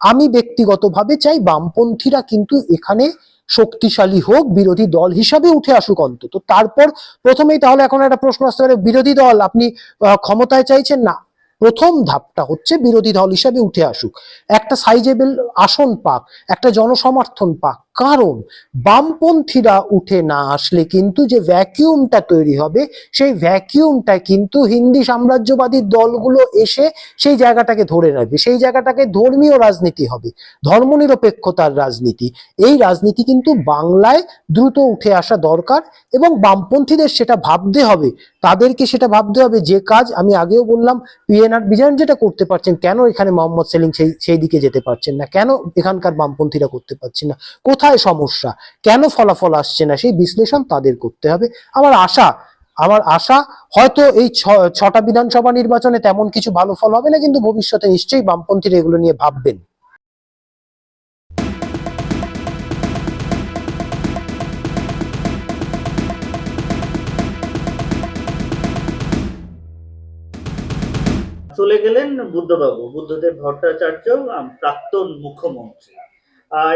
আমি ব্যক্তিগতভাবে চাই বামপন্থীরা কিন্তু এখানে শক্তিশালী হোক, বিরোধী দল হিসাবে উঠে আসুক অন্তত। তারপর প্রথমেই তাহলে এখন একটা প্রশ্ন আসতে পারে, বিরোধী দল আপনি ক্ষমতায় চাইছেন? না। প্রথম ধাপটা হচ্ছে বিরোধী দল হিসাবে উঠে আসুক। একটা সাইজেবল আসন পাক, একটা জনসমর্থন পাক কারণ বামপন্থীরা উঠে না আসলে কিন্তু যে ভ্যাকিউমটা তৈরি হবে, সেই ভ্যাকিউমটা কিন্তু হিন্দি সাম্রাজ্যবাদী দলগুলো এসে সেই জায়গাটাকে ধরে রাখবে। সেই জায়গাটাকে ধর্মীয় রাজনীতি হবে, ধর্মনিরপেক্ষতার রাজনীতি। এই রাজনীতি কিন্তু বাংলায় দ্রুত উঠে আসা দরকার এবং বামপন্থীদের সেটা ভাবতে হবে। তাদেরকে সেটা ভাবতে হবে যে কাজ, আমি আগেও বললাম পিএনআর বিজয়ন যেটা করতে পারছেন, কেন এখানে মোহাম্মদ সেলিম সেই সেই দিকে যেতে পারছেন না? কেন এখানকার বামপন্থীরা করতে পারছেন না? কোথায় সমস্যা? কেন ফলাফল আসছে না? সেই বিশ্লেষণ তাদের করতে হবে। আমার আশা আমার আশা, হয়তো এই ছটা বিধানসভা নির্বাচনে তেমন কিছু ভালো ফল হবে না, কিন্তু ভবিষ্যতে নিশ্চয়ই বামপন্থীরা এগুলো নিয়ে ভাববেন। চলে গেলেন বুদ্ধবাবু। বুদ্ধদেব ভট্টাচার্য প্রাক্তন মুখ্যমন্ত্রী।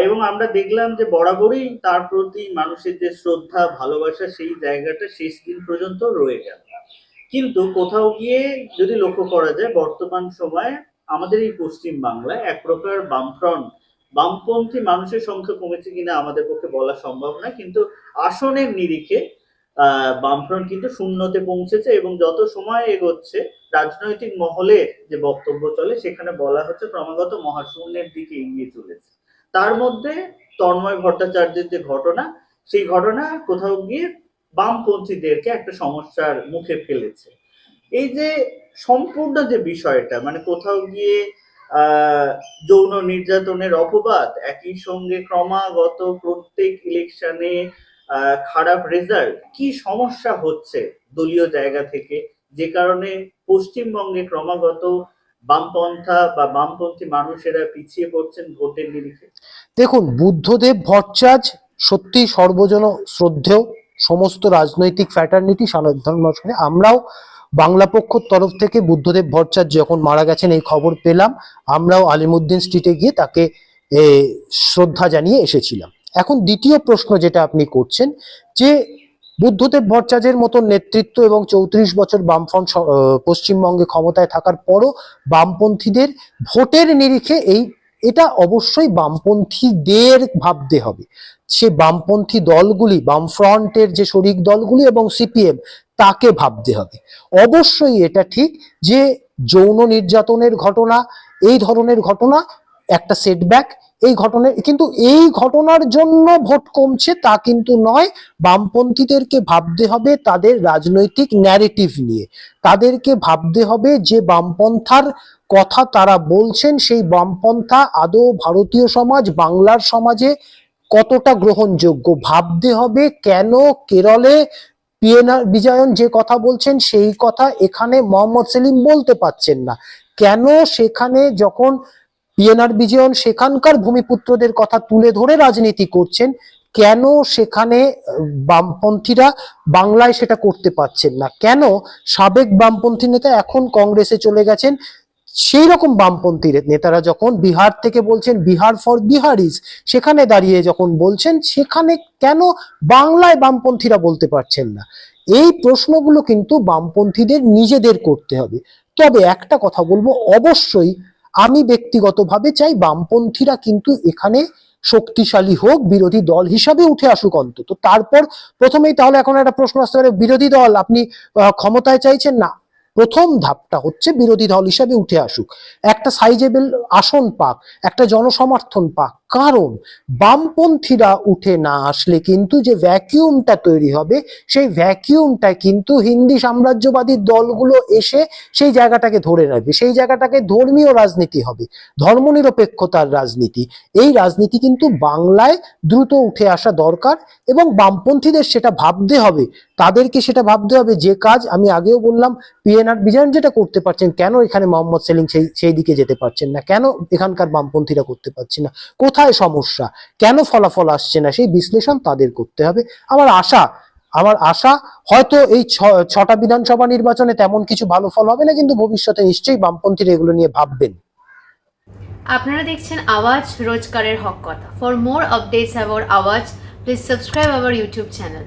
এবং আমরা দেখলাম যে বরাবরই তার প্রতি মানুষের যে শ্রদ্ধা, ভালোবাসা, সেই জায়গাটা শেষ দিন পর্যন্ত রয়ে গেল। কিন্তু কোথাও গিয়ে যদি লক্ষ্য করা যায়, বর্তমান সময়ে আমাদের এই পশ্চিম বাংলায় এক প্রকার বামফ্রন্ট, বামপন্থী মানুষের সংখ্যা কমেছে কিনা আমাদের পক্ষে বলা সম্ভব না কিন্তু আসনের নিরিখে বামফ্রন্ট কিন্তু শূন্যতে পৌঁছেছে এবং যত সময় এগোচ্ছে, রাজনৈতিক মহলে যে বক্তব্য চলে, সেখানে বলা হচ্ছে ক্রমাগত মহাশূন্যের দিকে এগিয়ে চলেছে। তার মধ্যে তন্ময় ভট্টাচার্যের যে ঘটনা, সেই ঘটনা কোথাও গিয়ে বামপন্থীদেরকে একটা সমস্যার মুখে ফেলেছে। এই যে সম্পূর্ণ যে বিষয়টা মানে কোথাও গিয়ে যৌন নির্যাতনের অপবাদ, একই সঙ্গে ক্রমাগত প্রত্যেক ইলেকশনে খারাপ রেজাল্ট কি সমস্যা হচ্ছে দলীয় জায়গা থেকে? যে কারণে পশ্চিমবঙ্গে ক্রমাগত বামপন্থা বা বামপন্থী মানুষেরা পিছিয়ে পড়ছেন ভোটের নিরিখে। দেখুন, বুদ্ধদেব, ভট্টাচার্য সত্যি সর্বজন শ্রদ্ধেয়। সমস্ত রাজনৈতিক ফ্যাটার্নিটি সাধারণ আমরাও বাংলা পক্ষর তরফ থেকে বুদ্ধদেব, ভট্টাচার্য যখন মারা গেছেন, এই খবর পেলাম। আমরাও আলিমুদ্দিন স্ট্রিটে গিয়ে তাকে শ্রদ্ধা জানিয়ে এসেছিলাম। এখন দ্বিতীয় প্রশ্ন যেটা আপনি করছেন, যে বুদ্ধদেব ভট্টাচার্যের মতো নেতৃত্ব এবং চৌত্রিশ বছর বামফ্রন্ট পশ্চিমবঙ্গে ক্ষমতায় থাকার পরও বামপন্থীদের ভোটের নিরিখে এই, এটা অবশ্যই বামপন্থীদের ভাবতে হবে। সে বামপন্থী দলগুলি, বামফ্রন্টের যে শরিক দলগুলি এবং সিপিএম, তাকে ভাবতে হবে। অবশ্যই এটা ঠিক যে যৌন নির্যাতনের ঘটনা, এই ধরনের ঘটনা একটা সেটব্যাক এই ঘটনার কিন্তু এই ঘটনার জন্য ভোট কমছে তা কিন্তু নয়। বামপন্থীদেরকে ভাবতে হবে তাদের রাজনৈতিক ন্যারেটিভ নিয়ে। তাদেরকে ভাবতে হবে যে বামপন্থার কথা তারা বলছেন, সেই বামপন্থা আদৌ ভারতীয় সমাজ, বাংলার সমাজে কতটা গ্রহণযোগ্য? ভাবতে হবে কেন কেরলে পিএনআর বিজয়ন যে কথা বলছেন, সেই কথা এখানে মোহাম্মদ সেলিম বলতে পারছেন না। কেন সেখানে যখন পিএনআর বিজয়ন সেখানকার ভূমিপুত্রদের কথা তুলে ধরে রাজনীতি করছেন, কেন সেখানে বামপন্থীরা বাংলায় সেটা করতে পারছেন না? কেন সাবেক বামপন্থী নেতা এখন কংগ্রেসে চলে গেছেন? সেই রকম বামপন্থী নেতারা যখন বিহার থেকে বলছেন, বিহার ফর বিহারিজ সেখানে দাঁড়িয়ে যখন বলছেন, সেখানে কেন বাংলায় বামপন্থীরা বলতে পারছেন না? এই প্রশ্নগুলো কিন্তু বামপন্থীদের নিজেদের করতে হবে। তবে একটা কথা বলব, অবশ্যই আমি ব্যক্তিগতভাবে চাই বামপন্থীরা কিন্তু এখানে শক্তিশালী হোক, বিরোধী দল হিসাবে উঠে আসুক অন্তত। তারপর প্রথমেই তাহলে এখন একটা প্রশ্ন আসতে পারে, বিরোধী দল আপনি ক্ষমতায় চাইছেন না। প্রথম ধাপটা হচ্ছে বিরোধী দল হিসাবে উঠে আসুক। একটা সাইজেবল আসন পাক, একটা জনসমর্থন পাক। কারণ বামপন্থীরা উঠে না আসলে কিন্তু যে ভ্যাকিউমটা তৈরি হবে, সেই ভ্যাকিউমটা কিন্তু হিন্দি সাম্রাজ্যবাদী দলগুলো এসে সেই জায়গাটাকে ধরে রাখবে। সেই জায়গাটাকে ধর্মীয় রাজনীতি হবে, ধর্মনিরপেক্ষতার রাজনীতি। এই রাজনীতি কিন্তু বাংলায় দ্রুত উঠে আসা দরকার এবং বামপন্থীদের সেটা ভাবতে হবে। তাদেরকে সেটা ভাবতে হবে যে কাজ, আমি আগেও বললাম পিএনআর বিজয়ন যেটা করতে পারছেন, কেন এখানে মোহাম্মদ সেলিম সেই সেই দিকে যেতে পারছেন না? কেন এখানকার বামপন্থীরা করতে পারছে না? কোথায় সমস্যা? কেন ফলাফল আসছে না? সেই বিশ্লেষণ তাদের করতে হবে। আমার আশা আমার আশা, হয়তো এই ছটা বিধানসভা নির্বাচনে তেমন কিছু ভালো ফল হবে না, কিন্তু ভবিষ্যতে নিশ্চয়ই বামপন্থীরা এগুলো নিয়ে ভাববেন। আপনারা দেখছেন আওয়াজ রোজকারের হক কথা। For more updates about Awaaz please subscribe our YouTube channel